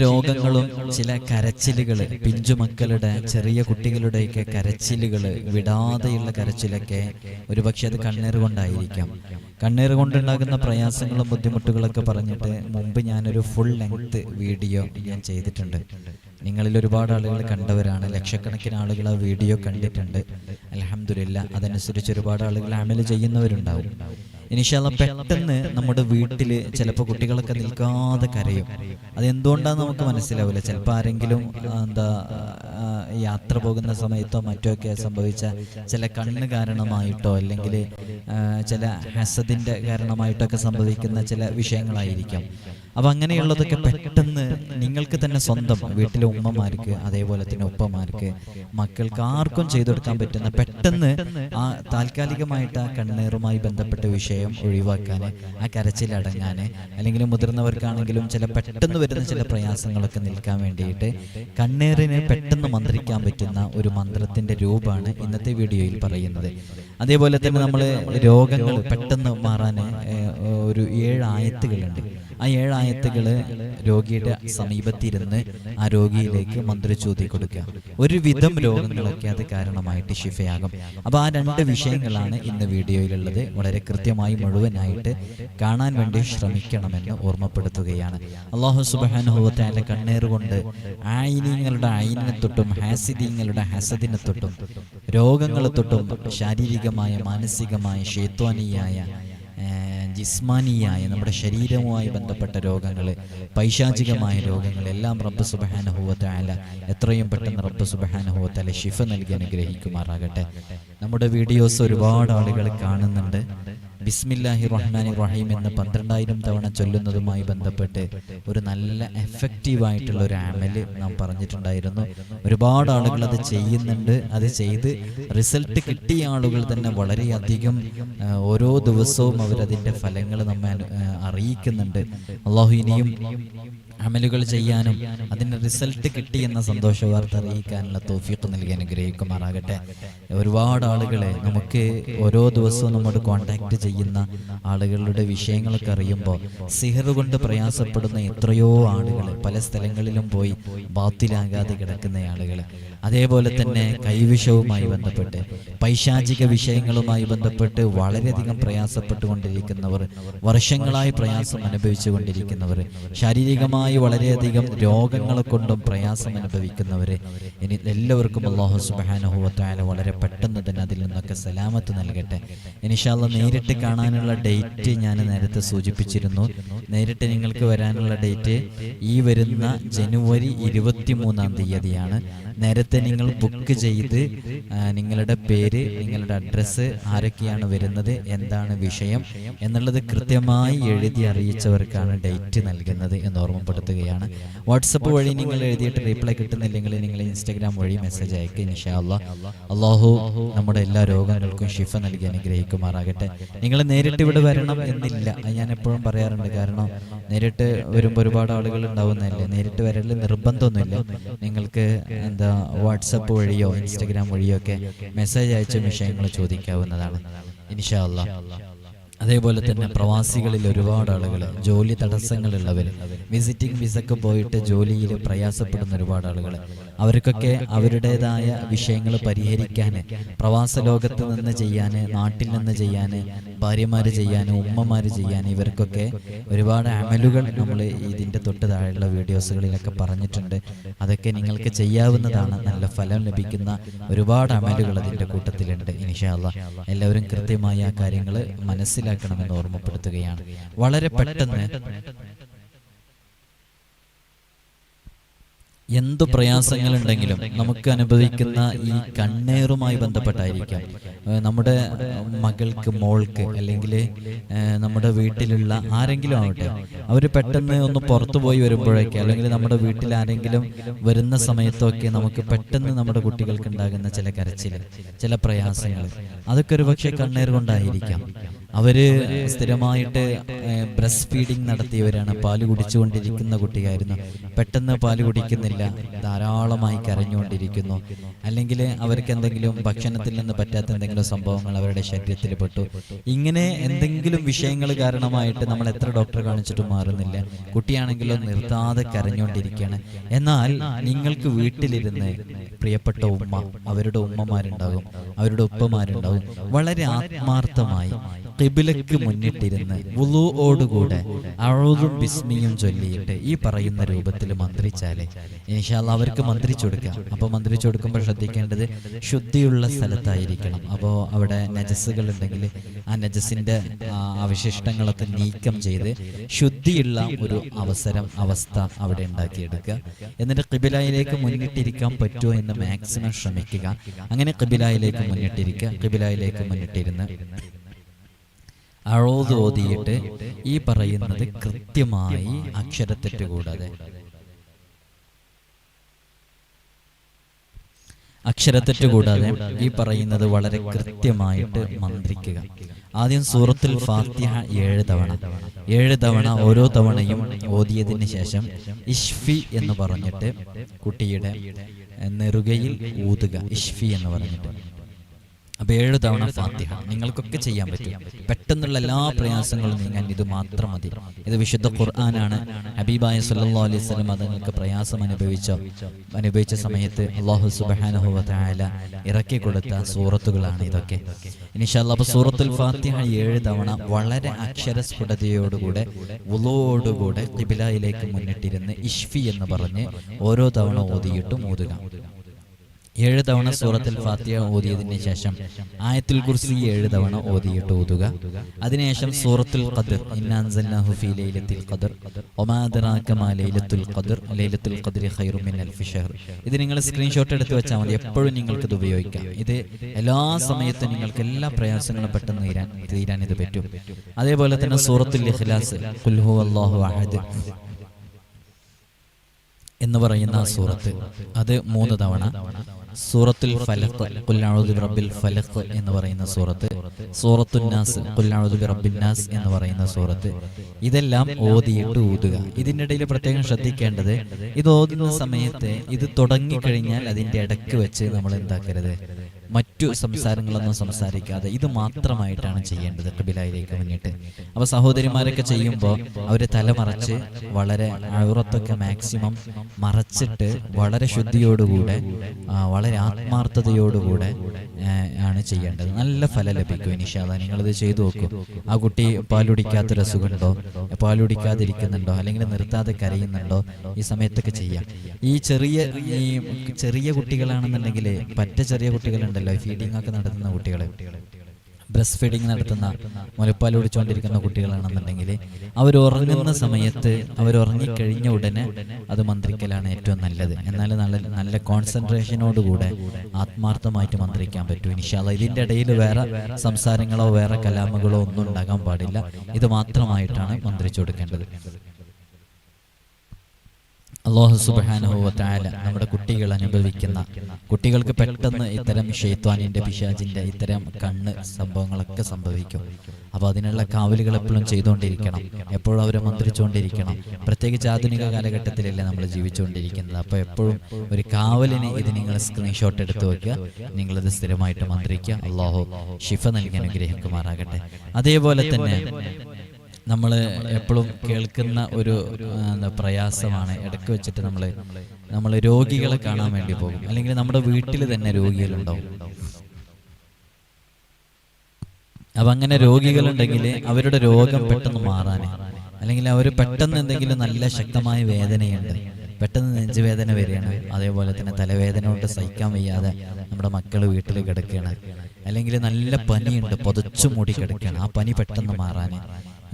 രോഗങ്ങളും ചില കരച്ചിലുകൾ പിഞ്ചുമക്കളുടെ ചെറിയ കുട്ടികളുടെയൊക്കെ കരച്ചിലുകൾ വിടാതെയുള്ള കരച്ചിലൊക്കെ ഒരുപക്ഷെ അത് കണ്ണീർ കൊണ്ടായിരിക്കാം. കണ്ണീർ കൊണ്ടുണ്ടാകുന്ന പ്രയാസങ്ങളും ബുദ്ധിമുട്ടുകളൊക്കെ പറഞ്ഞിട്ട് മുമ്പ് ഞാനൊരു ഫുൾ ലെങ്ത് വീഡിയോ ഞാൻ ചെയ്തിട്ടുണ്ട്. നിങ്ങളിൽ ഒരുപാട് ആളുകൾ കണ്ടവരാണ്. ലക്ഷക്കണക്കിന് ആളുകൾ ആ വീഡിയോ കണ്ടിട്ടുണ്ട്. അലഹമില്ല അതനുസരിച്ച് ഒരുപാട് ആളുകൾ അമൽ ചെയ്യുന്നവരുണ്ടാവും. ഇനിഷാല്ല പെട്ടെന്ന് നമ്മുടെ വീട്ടിൽ ചിലപ്പോൾ കുട്ടികളൊക്കെ നിൽക്കാതെ കരയും. അതെന്തുകൊണ്ടാന്ന് നമുക്ക് മനസ്സിലാവില്ല? ചിലപ്പോൾ ആരെങ്കിലും എന്താ യാത്ര പോകുന്ന സമയത്തോ മറ്റോ ഒക്കെ സംഭവിച്ച ചില കണ്ണ് കാരണമായിട്ടോ അല്ലെങ്കിൽ ചില ചില കാരണമായിട്ടോ ഒക്കെ സംഭവിക്കുന്ന ചില വിഷയങ്ങളായിരിക്കാം. അപ്പം അങ്ങനെയുള്ളതൊക്കെ പെട്ടെന്ന് നിങ്ങൾക്ക് തന്നെ സ്വന്തം വീട്ടിലെ ഉമ്മമാർക്ക് അതേപോലെ തന്നെ ഉപ്പമാർക്ക് മക്കൾക്ക് ആർക്കും ചെയ്തു കൊടുക്കാൻ പറ്റുന്ന പെട്ടെന്ന് ആ താൽക്കാലികമായിട്ട് ആ കണ്ണീറുമായി ബന്ധപ്പെട്ട വിഷയം ഒഴിവാക്കാൻ ആ കരച്ചിലടങ്ങാൻ അല്ലെങ്കിൽ മുതിർന്നവർക്കാണെങ്കിലും ചില പെട്ടെന്ന് വരുന്ന ചില പ്രയാസങ്ങളൊക്കെ നിൽക്കാൻ വേണ്ടിയിട്ട് കണ്ണീറിനെ പെട്ടെന്ന് മന്ത്രിക്കാൻ പറ്റുന്ന ഒരു മന്ത്രത്തിന്റെ രൂപമാണ് ഇന്നത്തെ വീഡിയോയിൽ പറയുന്നത്. അതേപോലെ തന്നെ നമ്മൾ രോഗങ്ങൾ പെട്ടെന്ന് മാറാൻ ഒരു ഏഴ് ആയത്തുകളുണ്ട്. ആ ഏഴായത്തുകൾ രോഗിയുടെ സമീപത്തിരുന്ന് ആ രോഗിയിലേക്ക് മന്ത്രിച്ചൂതി കൊടുക്കുക. ഒരുവിധം രോഗങ്ങളൊക്കെ അത് കാരണമായിട്ട് ശിഫയാകും. അപ്പോൾ ആ രണ്ട് വിഷയങ്ങളാണ് ഇന്ന് വീഡിയോയിലുള്ളത്. വളരെ കൃത്യമായി മുഴുവനായിട്ട് കാണാൻ വേണ്ടി ശ്രമിക്കണമെന്ന് ഓർമ്മപ്പെടുത്തുകയാണ്. അള്ളാഹു സുബാനുഭവത്തെ കണ്ണീർ കൊണ്ട് ആയിനീങ്ങളുടെ ആയിനെ തൊട്ടും ഹാസിദീങ്ങളുടെ ഹസദിനെ തൊട്ടും രോഗങ്ങളെ തൊട്ടും ശാരീരികമായ മാനസികമായ ഷേത്വാനിയായ ജിസ്മാനിയായ നമ്മുടെ ശരീരവുമായി ബന്ധപ്പെട്ട രോഗങ്ങൾ പൈശാചികമായ രോഗങ്ങൾ എല്ലാം റബ്ബ് സുബഹാനഹുവത്തായ എത്രയും പെട്ടെന്ന് റബ്ബ് സുബഹാനഹുവത്തായ ഷിഫ നൽകി അനുഗ്രഹിക്കുമാറാകട്ടെ. നമ്മുടെ വീഡിയോസ് ഒരുപാട് ആളുകൾ കാണുന്നുണ്ട്. ബിസ്മില്ലാഹി റഹ്മാനി റഹീം എന്ന് പന്ത്രണ്ടായിരം തവണ ചൊല്ലുന്നതുമായി ബന്ധപ്പെട്ട് ഒരു നല്ല എഫക്റ്റീവ് ആയിട്ടുള്ള ഒരു ആമൽ നാം പറഞ്ഞിട്ടുണ്ടായിരുന്നു. ഒരുപാട് ആളുകൾ അത് ചെയ്യുന്നുണ്ട്. അത് ചെയ്ത് റിസൾട്ട് കിട്ടിയ ആളുകൾ തന്നെ വളരെയധികം ഓരോ ദിവസവും അവരതിന്റെ ഫലങ്ങൾ നമ്മെ അറിയിക്കുന്നുണ്ട്. അള്ളാഹു ഇനിയും അമലുകൾ ചെയ്യാനും അതിന്റെ റിസൾട്ട് കിട്ടി എന്ന സന്തോഷ വാർത്ത അറിയിക്കാനുള്ള തോഫീക്ക് നൽകി അനുഗ്രഹിക്കുമാറാകട്ടെ. ഒരുപാട് ആളുകളെ നമുക്ക് ഓരോ ദിവസവും നമ്മോട് കോണ്ടാക്ട് ചെയ്യുന്ന ആളുകളുടെ വിഷയങ്ങളൊക്കെ അറിയുമ്പോൾ സിഹർ കൊണ്ട് പ്രയാസപ്പെടുന്ന എത്രയോ ആളുകൾ പല സ്ഥലങ്ങളിലും പോയി ബാത്തിലാകാതെ കിടക്കുന്ന ആളുകൾ അതേപോലെ തന്നെ കൈവിഷവുമായി ബന്ധപ്പെട്ട് പൈശാചിക വിഷയങ്ങളുമായി ബന്ധപ്പെട്ട് വളരെയധികം പ്രയാസപ്പെട്ടുകൊണ്ടിരിക്കുന്നവർ വർഷങ്ങളായി പ്രയാസം അനുഭവിച്ചു കൊണ്ടിരിക്കുന്നവർ ശാരീരികമായി വളരെയധികം രോഗങ്ങളെ കൊണ്ടും പ്രയാസം അനുഭവിക്കുന്നവർ. ഇനി എല്ലാവർക്കും അള്ളാഹു സുബാനുഭവത്തായ വളരെ പെട്ടെന്ന് തന്നെ അതിൽ നിന്നൊക്കെ സലാമത്ത് നൽകട്ടെ. ഇനിഷാല്ല നേരിട്ട് കാണാനുള്ള ഡേറ്റ് ഞാൻ നേരത്തെ സൂചിപ്പിച്ചിരുന്നു. നേരിട്ട് നിങ്ങൾക്ക് വരാനുള്ള ഡേറ്റ് ഈ വരുന്ന ജനുവരി ഇരുപത്തി മൂന്നാം തീയതിയാണ്. നേരത്തെ നിങ്ങൾ ബുക്ക് ചെയ്ത് നിങ്ങളുടെ പേര് നിങ്ങളുടെ അഡ്രസ്സ് ആരൊക്കെയാണ് വരുന്നത് എന്താണ് വിഷയം എന്നുള്ളത് കൃത്യമായി എഴുതി അറിയിച്ചവർക്കാണ് ഡേറ്റ് നൽകുന്നത് എന്ന് ഓർമ്മപ്പെടുത്തുകയാണ്. വാട്സപ്പ് വഴി നിങ്ങൾ എഴുതിയിട്ട് റീപ്ലൈ കിട്ടുന്നില്ലെങ്കിൽ നിങ്ങൾ ഇൻസ്റ്റാഗ്രാം വഴി മെസ്സേജ് അയക്കുക ഇൻഷാല്ല അള്ളാഹു നമ്മുടെ എല്ലാ രോഗങ്ങൾക്കും ഷിഫ നൽകി അനുഗ്രഹിക്കുമാറാകട്ടെ. നിങ്ങൾ നേരിട്ട് ഇവിടെ വരണം എന്നില്ല ഞാൻ എപ്പോഴും പറയാറുണ്ട്. കാരണം നേരിട്ട് വരുമ്പോൾ ഒരുപാട് ആളുകൾ ഉണ്ടാവുന്നതല്ലേ? നേരിട്ട് വരൽ നിർബന്ധമൊന്നുമില്ല. നിങ്ങൾക്ക് എന്താ വാട്സപ്പ് വഴിയോ ഇൻസ്റ്റഗ്രാം വഴിയോ ഒക്കെ മെസ്സേജ് അയച്ച വിഷയങ്ങൾ ചോദിക്കാവുന്നതാണ്. ഇൻഷാ അതേപോലെ തന്നെ പ്രവാസികളിൽ ഒരുപാട് ആളുകൾ ജോലി തടസ്സങ്ങളുള്ളവർ വിസിറ്റിംഗ് വിസക്ക് പോയിട്ട് ജോലിയിൽ പ്രയാസപ്പെടുന്ന ഒരുപാട് ആളുകൾ അവർക്കൊക്കെ അവരുടേതായ വിഷയങ്ങൾ പരിഹരിക്കാൻ പ്രവാസ ലോകത്ത് നിന്ന് ചെയ്യാൻ നാട്ടിൽ നിന്ന് ചെയ്യാൻ ഭാര്യമാർ ചെയ്യാൻ ഉമ്മമാർ ചെയ്യാൻ ഇവർക്കൊക്കെ ഒരുപാട് അമലുകൾ നമ്മൾ ഇതിന്റെ തൊട്ട് താഴെയുള്ള വീഡിയോസുകളിലൊക്കെ പറഞ്ഞിട്ടുണ്ട്. അതൊക്കെ നിങ്ങൾക്ക് ചെയ്യാവുന്നതാണ്. നല്ല ഫലം ലഭിക്കുന്ന ഒരുപാട് അമലുകൾ അതിന്റെ കൂട്ടത്തിലുണ്ട്. ഇനിഷാല്ല എല്ലാവരും കൃത്യമായി ആ കാര്യങ്ങൾ മനസ്സിലാക്കണമെന്ന് ഓർമ്മപ്പെടുത്തുകയാണ്. വളരെ പെട്ടെന്ന് എന്തു പ്രയാസങ്ങളുണ്ടെങ്കിലും നമുക്ക് അനുഭവിക്കുന്ന ഈ കണ്ണേറുമായി ബന്ധപ്പെട്ടായിരിക്കാം. നമ്മുടെ മകൾക്ക് മോൾക്ക് അല്ലെങ്കിൽ നമ്മുടെ വീട്ടിലുള്ള ആരെങ്കിലും ആവട്ടെ. അവർ പെട്ടെന്ന് ഒന്ന് പുറത്തു പോയി വരുമ്പോഴൊക്കെ അല്ലെങ്കിൽ നമ്മുടെ വീട്ടിൽ ആരെങ്കിലും വരുന്ന സമയത്തൊക്കെ നമുക്ക് പെട്ടെന്ന് നമ്മുടെ കുട്ടികൾക്ക് ഉണ്ടാകുന്ന ചില കരച്ചിൽ ചില പ്രയാസങ്ങൾ അതൊക്കെ ഒരു പക്ഷേ കണ്ണേർ കൊണ്ടായിരിക്കാം. അവർ സ്ഥിരമായിട്ട് ബ്രസ്റ്റ് ഫീഡിങ് നടത്തിയവരാണ്. പാൽ കുടിച്ചുകൊണ്ടിരിക്കുന്ന കുട്ടിയായിരുന്നു. പെട്ടെന്ന് പാൽ കുടിക്കുന്നില്ല. ധാരാളമായി കരഞ്ഞുകൊണ്ടിരിക്കുന്നു. അല്ലെങ്കിൽ അവർക്ക് എന്തെങ്കിലും ഭക്ഷണത്തിൽ നിന്ന് പറ്റാത്ത എന്തെങ്കിലും സംഭവങ്ങൾ അവരുടെ ശരീരത്തിൽ പെട്ടു. ഇങ്ങനെ എന്തെങ്കിലും വിഷയങ്ങൾ കാരണമായിട്ട് നമ്മൾ എത്ര ഡോക്ടർ കാണിച്ചിട്ടും മാറുന്നില്ല. കുട്ടിയാണെങ്കിലോ നിർത്താതെ കരഞ്ഞുകൊണ്ടിരിക്കുകയാണ്. എന്നാൽ നിങ്ങൾക്ക് വീട്ടിലിരുന്ന് പ്രിയപ്പെട്ട ഉമ്മ അവരുടെ ഉമ്മമാരുണ്ടാകും. അവരുടെ ഉപ്പമാരുണ്ടാകും. വളരെ ആത്മാർത്ഥമായി കിബിലക്ക് മുന്നിട്ടിരുന്ന് വുളുവോടുകൂടെ അഴുതും ബിസ്മിയും ചൊല്ലിയിട്ട് ഈ പറയുന്ന രൂപത്തിൽ മന്ത്രിച്ചാലേ ഇൻഷാല്ല അവർക്ക് മന്ത്രിച്ചു കൊടുക്കാം. അപ്പോൾ മന്ത്രിച്ചു കൊടുക്കുമ്പോൾ ശ്രദ്ധിക്കേണ്ടത് ശുദ്ധിയുള്ള സ്ഥലത്തായിരിക്കണം. അപ്പോൾ അവിടെ നജസ്സുകൾ ഉണ്ടെങ്കിൽ ആ നജസിന്റെ ആ, അവശിഷ്ടങ്ങളൊക്കെ നീക്കം ചെയ്ത് ശുദ്ധിയുള്ള ഒരു അവസരം അവസ്ഥ അവിടെ ഉണ്ടാക്കിയെടുക്കുക. എന്നിട്ട് കിബിലായിലേക്ക് മുന്നിട്ടിരിക്കാൻ പറ്റുമോ എന്ന് മാക്സിമം ശ്രമിക്കുക. അങ്ങനെ കിബിലായിലേക്ക് മുന്നിട്ടിരിക്കുക. കിബിലായിലേക്ക് മുന്നിട്ടിരുന്ന് അഴോത് ഓതിയിട്ട് ഈ പറയുന്നത് കൃത്യമായി അക്ഷരത്തെറ്റ് കൂടാതെ അക്ഷരത്തെറ്റ് കൂടാതെ ഈ പറയുന്നത് വളരെ കൃത്യമായിട്ട് മന്ത്രിക്കുക. ആദ്യം സൂറത്തിൽ ഫാത്തിഹ ഏഴ് തവണ. ഏഴ് തവണ ഓരോ തവണയും ഓതിയതിന് ശേഷം ഇഷ്ഫി എന്ന് പറഞ്ഞിട്ട് കുട്ടിയുടെ നെറുകയിൽ ഊതുക. ഇഷ്ഫി എന്ന് പറഞ്ഞിട്ട്. അപ്പൊ ഏഴ് തവണ ഫാത്തിഹ. നിങ്ങൾക്കൊക്കെ ചെയ്യാൻ പറ്റും. പെട്ടെന്നുള്ള എല്ലാ പ്രയാസങ്ങളും നീങ്ങാൻ ഇത് മാത്രം മതി. ഇത് വിശുദ്ധ ഖുർആനാണ്. ഹബീബായ സല്ലാ അലൈഹി വസല്ലം നിങ്ങൾക്ക് പ്രയാസം അനുഭവിച്ച? അനുഭവിച്ച? സമയത്ത് അള്ളാഹു സുബ്ഹാനഹു വ ഇറക്കി കൊടുത്ത സൂറത്തുകളാണ് ഇതൊക്കെ. ഇൻഷാല്ലാ അപ്പൊ സൂറത്തുൽ ഫാത്തിഹ ഏഴ് തവണ വളരെ അക്ഷരസ്ഫുടതയോടുകൂടെ ഉളോടുകൂടെ കിബിലയിലേക്ക് മുന്നിട്ടിരുന്ന് ഇഷ്ഫി എന്ന് പറഞ്ഞ് ഓരോ തവണ ഓതിയിട്ടും ഓതുക. ഏഴ് തവണ സൂറത്തിൽ ഫാത്തിയ ഓതിയതിന് ശേഷം ആയത്തുൽ കുർസി ഏഴ് തവണ ഓതിയിട്ട് ഓതുക. അതിനുശേഷം സൂറത്തുൽ ഖദർ. ഇന്നാൻസന്നഹുഫി ഫീ ലൈലത്തിൽ ഖദർ. ലൈലത്തുൽ ഖദർ. ലൈലത്തുൽ ഖദ്രി ഖൈറു മിൻ അൽഫി ഷഹർ. ഇത് നിങ്ങൾ സ്ക്രീൻഷോട്ട് എടുത്ത് വെച്ചാൽ മതി. എപ്പോഴും നിങ്ങൾക്ക് ഇത് ഉപയോഗിക്കാം. ഇത് എല്ലാ സമയത്തും നിങ്ങൾക്ക് എല്ലാ പ്രയാസങ്ങളും പെട്ടെന്ന് തീരാൻ തീരാൻ ഇത് പറ്റും. അതേപോലെ തന്നെ സൂറത്തുൽ ഇഖ്ലാസ് ഖുൽ ഹുവല്ലാഹു അഹദ് എന്ന് പറയുന്ന സൂറത്ത്. അത് മൂന്ന് തവണ സൂറത്തുൽ ഫലഖ് കുല്ലാഴുദ് റബ്ബിൽ ഫലഖ് എന്ന് പറയുന്ന സൂറത്ത് സൂറത്തുൽ നാസ് കുല്ലാഴുദ് റബ്ബിൻ നാസ് എന്ന് പറയുന്ന സൂറത്ത്. ഇതെല്ലാം ഓതിയിട്ട് ഊതുക ഇതിനിടയിൽ പ്രത്യേകം ശ്രദ്ധിക്കേണ്ടത് ഇത് ഓതുന്ന സമയത്ത് ഇത് തുടങ്ങിക്കഴിഞ്ഞാൽ അതിന്റെ ഇടയ്ക്ക് വെച്ച് നമ്മൾ എന്താക്കരുത്? മറ്റു സംസാരങ്ങളൊന്നും സംസാരിക്കാതെ ഇത് മാത്രമായിട്ടാണ് ചെയ്യേണ്ടത് കബിലായിലേക്ക് മുന്നിട്ട് അപ്പൊ സഹോദരിമാരൊക്കെ ചെയ്യുമ്പോൾ അവർ തലമറച്ച് വളരെ അഴുറത്തൊക്കെ മാക്സിമം മറച്ചിട്ട് വളരെ ശുദ്ധിയോടുകൂടെ വളരെ ആത്മാർത്ഥതയോടുകൂടെ ആണ് ചെയ്യേണ്ടത്. നല്ല ഫലം ലഭിക്കും ഇനിഷാദ നിങ്ങളിത് ചെയ്തു നോക്കൂ. ആ കുട്ടി പാലുടിക്കാത്തൊരു അസുഖമുണ്ടോ പാലുടിക്കാതിരിക്കുന്നുണ്ടോ? അല്ലെങ്കിൽ നിർത്താതെ കരയുന്നുണ്ടോ? ഈ സമയത്തൊക്കെ ചെയ്യാം. ഈ ചെറിയ ഈ ചെറിയ കുട്ടികളാണെന്നുണ്ടെങ്കിൽ പറ്റ ചെറിയ കുട്ടികളുണ്ടല്ലോ. ഫീഡിംഗ് ഒക്കെ നടത്തുന്ന കുട്ടികൾ ബ്രസ്റ്റ് ഫീഡിങ് നടത്തുന്ന മുലപ്പാൽ കുടിച്ചുകൊണ്ടിരിക്കുന്ന കുട്ടികളാണെന്നുണ്ടെങ്കിൽ അവർ ഉറങ്ങുന്ന സമയത്ത് അവർ ഉറങ്ങിക്കഴിഞ്ഞ ഉടനെ അത് മന്ത്രിക്കലാണ് ഏറ്റവും നല്ലത്. എന്നാൽ നല്ല നല്ല കോൺസെൻട്രേഷനോടുകൂടെ ആത്മാർത്ഥമായിട്ട് മന്ത്രിക്കാൻ പറ്റും. ഇൻഷാല്ല ഇതിന്റെ ഇടയിൽ വേറെ സംസാരങ്ങളോ വേറെ കലാമുകളോ ഒന്നും ഉണ്ടാകാൻ പാടില്ല. ഇത് മാത്രമായിട്ടാണ് മന്ത്രിച്ചു കൊടുക്കേണ്ടത്. അള്ളാഹു വ നമ്മുടെ കുട്ടികൾ അനുഭവിക്കുന്ന കുട്ടികൾക്ക് പെട്ടെന്ന് ഇത്തരം ഷെയ്ത്വാനിന്റെ പിശാജിന്റെ ഇത്തരം കണ്ണ് സംഭവങ്ങളൊക്കെ സംഭവിക്കും. അപ്പോൾ അതിനുള്ള കാവലുകൾ എപ്പോഴും ചെയ്തുകൊണ്ടിരിക്കണം. എപ്പോഴും അവരെ മന്ത്രിച്ചുകൊണ്ടിരിക്കണം. പ്രത്യേകിച്ച് ആധുനിക കാലഘട്ടത്തിലല്ലേ നമ്മൾ ജീവിച്ചുകൊണ്ടിരിക്കുന്നത്. അപ്പോൾ എപ്പോഴും ഒരു കാവലിന് ഇത് നിങ്ങൾ സ്ക്രീൻഷോട്ട് എടുത്ത് വെക്കുക. നിങ്ങളത് സ്ഥിരമായിട്ട് മന്ത്രിക്കുക. അള്ളാഹു ഷിഫ നൽകി അനുഗ്രഹിക്കുമാറാകട്ടെ. അതേപോലെ തന്നെ നമ്മൾ എപ്പോഴും കേൾക്കുന്ന ഒരു എന്താ പ്രയാസമാണ്. ഇടയ്ക്ക് വെച്ചിട്ട് നമ്മൾ നമ്മൾ രോഗികളെ കാണാൻ വേണ്ടി പോകും. അല്ലെങ്കിൽ നമ്മുടെ വീട്ടിൽ തന്നെ രോഗികളുണ്ടാവും. അപ്പം അങ്ങനെ രോഗികളുണ്ടെങ്കിൽ അവരുടെ രോഗം പെട്ടെന്ന് മാറാൻ അല്ലെങ്കിൽ അവർ പെട്ടെന്ന് എന്തെങ്കിലും നല്ല ശക്തമായ വേദനയുണ്ട്. പെട്ടെന്ന് നെഞ്ചുവേദന വരികയാണ്. അതേപോലെ തന്നെ തലവേദന കൊണ്ട് സഹിക്കാൻ വയ്യാതെ നമ്മുടെ മക്കൾ വീട്ടിൽ കിടക്കുകയാണ്. അല്ലെങ്കിൽ നല്ല പനിയുണ്ട്. പൊതച്ചു മൂടി കിടക്കുകയാണ്. ആ പനി പെട്ടെന്ന് മാറാൻ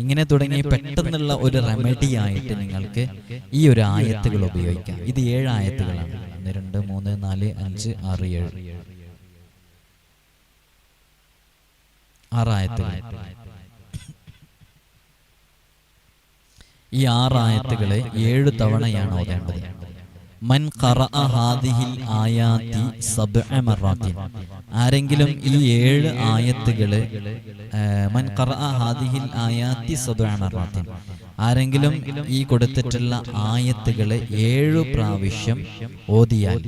ഇങ്ങനെ തുടങ്ങി പെട്ടെന്നുള്ള ഒരു റെമഡി ആയിട്ട് നിങ്ങൾക്ക് ഈ ഒരു ആയത്തുകൾ ഉപയോഗിക്കാം. ഇത് ഏഴ് ആയത്തുകളാണ്. ഒന്ന് രണ്ട് മൂന്ന് നാല് അഞ്ച് ആറ് ഏഴ്. ആറായത്തുകൾ ഈ ആറായത്തുകളെ ഏഴ് തവണയാണ് ഓതേണ്ടത്. മൻ ഹാദിഹിൽ ആരെങ്കിലും ഈ ഏഴ് ആയത്തുകൾ മൻ ഹാദിഹിൽ ആരെങ്കിലും ഈ കൊടുത്തിട്ടുള്ള ആയത്തുകളെ ഏഴു പ്രാവശ്യം ഓതിയാൽ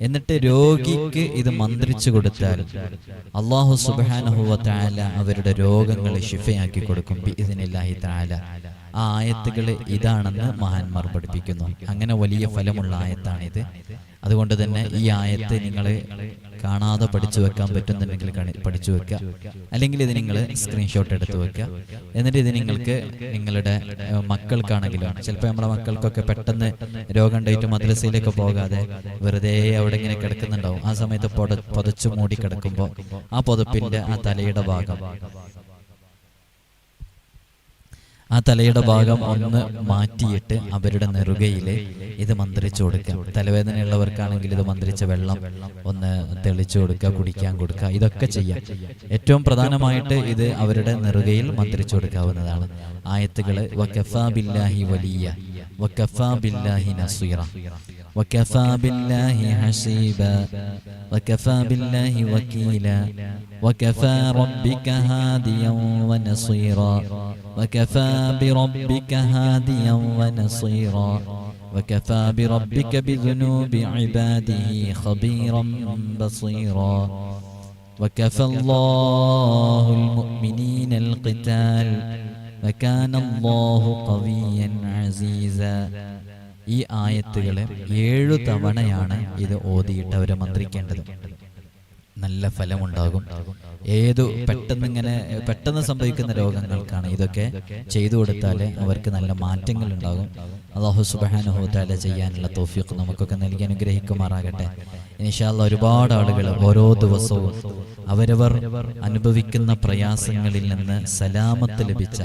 എന്നിട്ട് രോഗിക്ക് ഇത് മന്ത്രിച്ചു കൊടുത്താൽ അള്ളാഹു സുബാനഹുവ അവരുടെ രോഗങ്ങളെ ശിഫയാക്കി കൊടുക്കും ഇതിനില്ലാഹി താല ആ ആയത്തുകൾ ഇതാണെന്ന് മഹാന്മാർ പഠിപ്പിക്കുന്നു. അങ്ങനെ വലിയ ഫലമുള്ള ആയത്താണിത്. അതുകൊണ്ട് തന്നെ ഈ ആയത്ത് നിങ്ങൾ കാണാതെ പഠിച്ചു വെക്കാൻ പറ്റുന്നുണ്ടെങ്കിൽ പഠിച്ചു വെക്കുക. അല്ലെങ്കിൽ ഇത് നിങ്ങൾ സ്ക്രീൻഷോട്ട് എടുത്ത് വെക്കുക. എന്നിട്ട് ഇത് നിങ്ങൾക്ക് നിങ്ങളുടെ മക്കൾക്കാണെങ്കിലും ചിലപ്പോൾ നമ്മളെ മക്കൾക്കൊക്കെ പെട്ടെന്ന് രോഗം ഉണ്ടായിട്ട് മദ്രസയിലേക്ക് പോകാതെ വെറുതെ അവിടെ ഇങ്ങനെ കിടക്കുന്നുണ്ടാവും. ആ സമയത്ത് പൊത പൊതച്ചു മൂടി കിടക്കുമ്പോൾ ആ പൊതപ്പിന്റെ ആ തലയുടെ ഭാഗം ആ തലയുടെ ഭാഗം ഒന്ന് മാറ്റിയിട്ട് അവരുടെ നെറുകയിൽ ഇത് മന്ത്രിച്ചു കൊടുക്കുക. തലവേദനയുള്ളവർക്കാണെങ്കിൽ ഇത് മന്ത്രിച്ച വെള്ളം ഒന്ന് തെളിച്ചു കൊടുക്കുക കുടിക്കാൻ കൊടുക്കുക ഇതൊക്കെ ചെയ്യാം. ഏറ്റവും പ്രധാനമായിട്ട് ഇത് അവരുടെ നെറുകയിൽ മന്ത്രിച്ചു കൊടുക്കാവുന്നതാണ്. ആയത്തുകൾ വക്കഫാ ബില്ലാഹി വലിയ. وكفى بالله نصيرا. وكفى بالله حسيبا. وكفى بالله وكيلا. وكفى ربك هاديا ونصيرا. وكفى بربك هاديا ونصيرا. وكفى بربك بذنوب عباده خبيرا بصيرا. وكفى الله المؤمنين القتال. ഖവിയൻ അസീസ. ഈ ആയത്തുകളെ ഏഴു തവണയാണ് ഇത് ഓതിയിട്ടവരെ മന്ത്രിക്കേണ്ടത്. നല്ല ഫലമുണ്ടാകും ഏതു പെട്ടെന്ന് ഇങ്ങനെ പെട്ടെന്ന് സംഭവിക്കുന്ന രോഗങ്ങൾക്കാണ് ഇതൊക്കെ ചെയ്തു കൊടുത്താൽ അവർക്ക് നല്ല മാറ്റങ്ങൾ ഉണ്ടാകും. അള്ളാഹു സുബാനുഹോത്താല ചെയ്യാനുള്ള തോഫിയൊക്കെ നമുക്കൊക്കെ നൽകി അനുഗ്രഹിക്കുമാറാകട്ടെ. ഇനിഷാല്ല ഒരുപാട് ആളുകൾ ഓരോ ദിവസവും അവരവർ അനുഭവിക്കുന്ന പ്രയാസങ്ങളിൽ നിന്ന് സലാമത്ത് ലഭിച്ച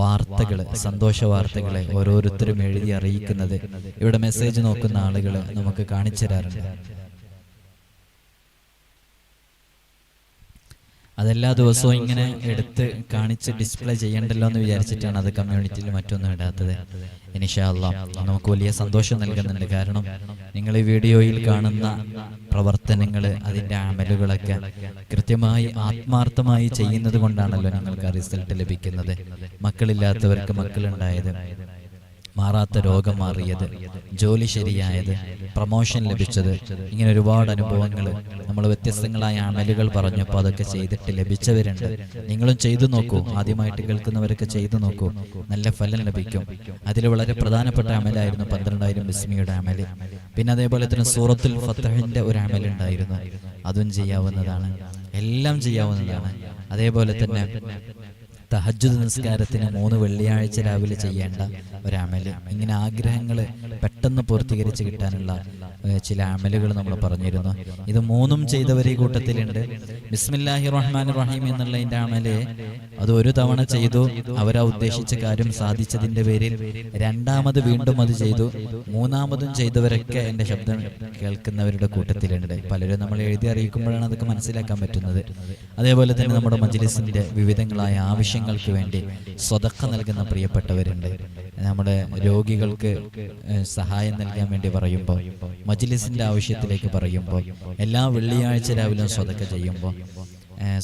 വാർത്തകൾ സന്തോഷ വാർത്തകളെ ഓരോരുത്തരും എഴുതി അറിയിക്കുന്നത്. ഇവിടെ മെസ്സേജ് നോക്കുന്ന ആളുകൾ നമുക്ക് കാണിച്ചു തരാറുണ്ട്. അതെല്ലാ ദിവസവും ഇങ്ങനെ എടുത്ത് കാണിച്ച് ഡിസ്പ്ലേ ചെയ്യണ്ടല്ലോ എന്ന് വിചാരിച്ചിട്ടാണ് അത് കമ്മ്യൂണിറ്റിയിൽ മറ്റൊന്നും ഇടാത്തത്. ഇനിഷാല്ല നമുക്ക് വലിയ സന്തോഷം നൽകുന്നുണ്ട്. കാരണം നിങ്ങൾ ഈ വീഡിയോയിൽ കാണുന്ന പ്രവർത്തനങ്ങൾ അതിന്റെ അമലുകളൊക്കെ കൃത്യമായി ആത്മാർത്ഥമായി ചെയ്യുന്നത് കൊണ്ടാണല്ലോ നിങ്ങൾക്ക് റിസൾട്ട് ലഭിക്കുന്നത്. മക്കളില്ലാത്തവർക്ക് മക്കളുണ്ടായത്. മാറാത്ത രോഗം മാറിയത് ജോലി ശരിയായത് പ്രമോഷൻ ലഭിച്ചത് ഇങ്ങനെ ഒരുപാട് അനുഭവങ്ങൾ നമ്മൾ വ്യത്യസ്തങ്ങളായ അമലുകൾ പറഞ്ഞപ്പോൾ അതൊക്കെ ചെയ്തിട്ട് ലഭിച്ചവരുണ്ട്. നിങ്ങളും ചെയ്തു നോക്കൂ ആദ്യമായിട്ട് കേൾക്കുന്നവരൊക്കെ ചെയ്തു നോക്കൂ. നല്ല ഫലം ലഭിക്കും. അതിൽ വളരെ പ്രധാനപ്പെട്ട അമലായിരുന്നു പന്ത്രണ്ടായിരം ബിസ്മിയുടെ അമൽ. പിന്നെ അതേപോലെ തന്നെ സൂറത്തുൽ ഫത്തഹിന്റെ ഒരു അമലുണ്ടായിരുന്നു അതും ചെയ്യാവുന്നതാണ്. എല്ലാം ചെയ്യാവുന്നതാണ്. അതേപോലെ തന്നെ തഹജ്ജുദ് നിസ്കാരത്തിന് മൂന്ന് വെള്ളിയാഴ്ച രാവിലെ ചെയ്യേണ്ട ഒരു അമൽ ഇങ്ങനെ ആഗ്രഹങ്ങൾ പെട്ടെന്ന് പൂർത്തീകരിച്ച് കിട്ടാനുള്ള ചില അമലുകൾ നമ്മൾ പറഞ്ഞിരുന്നു. ഇത് മൂന്നും ചെയ്തവർ ഈ കൂട്ടത്തിലുണ്ട്. ബിസ്മില്ലാഹി റഹ്മാൻ റഹീം എന്നുള്ള എന്നുള്ളതിന്റെ അമൽ അത് ഒരു തവണ ചെയ്തു. അവരാ ഉദ്ദേശിച്ച കാര്യം സാധിച്ചതിന്റെ പേരിൽ രണ്ടാമത് വീണ്ടും അത് ചെയ്തു. മൂന്നാമതും ചെയ്തവരൊക്കെ എന്റെ ശബ്ദം കേൾക്കുന്നവരുടെ കൂട്ടത്തിലുണ്ട്. പലരും നമ്മൾ എഴുതി അറിയിക്കുമ്പോഴാണ് അതൊക്കെ മനസ്സിലാക്കാൻ പറ്റുന്നത്. അതേപോലെ തന്നെ നമ്മുടെ മജ്ലിസിന്റെ വിവിധങ്ങളായ ആവശ്യങ്ങൾക്ക് വേണ്ടി സ്വതക്ക നൽകുന്ന പ്രിയപ്പെട്ടവരുണ്ട്. നമ്മുടെ രോഗികൾക്ക് സഹായം നൽകാൻ വേണ്ടി പറയുമ്പോൾ മജ്ലിസിന്റെ ആവശ്യത്തിലേക്ക് പറയുമ്പോൾ എല്ലാ വെള്ളിയാഴ്ച രാവിലെ സ്വതക്ക ചെയ്യുമ്പോൾ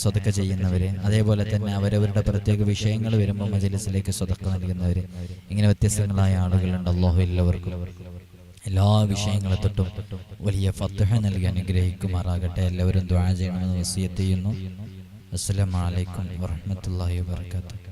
സ്വതക്ക ചെയ്യുന്നവര് അതേപോലെ തന്നെ അവരവരുടെ പ്രത്യേക വിഷയങ്ങൾ വരുമ്പോൾ മജലിസിലേക്ക് സ്വതക്ക നൽകുന്നവര് ഇങ്ങനെ വ്യത്യസ്തങ്ങളായ ആളുകളുണ്ട് അള്ളാഹു എല്ലാവർക്കും. എല്ലാ വിഷയങ്ങളെ തൊട്ടും വലിയ ഫത്തുഹ നൽകി അനുഗ്രഹിക്കുമാറാകട്ടെ. എല്ലാവരും ദ്വാര ചെയ്യണമെന്ന് വസിയത്ത് ചെയ്യുന്നു. അസ്സലാമലൈക്കും വാഹമത്തല്ലാഹി വാത്തു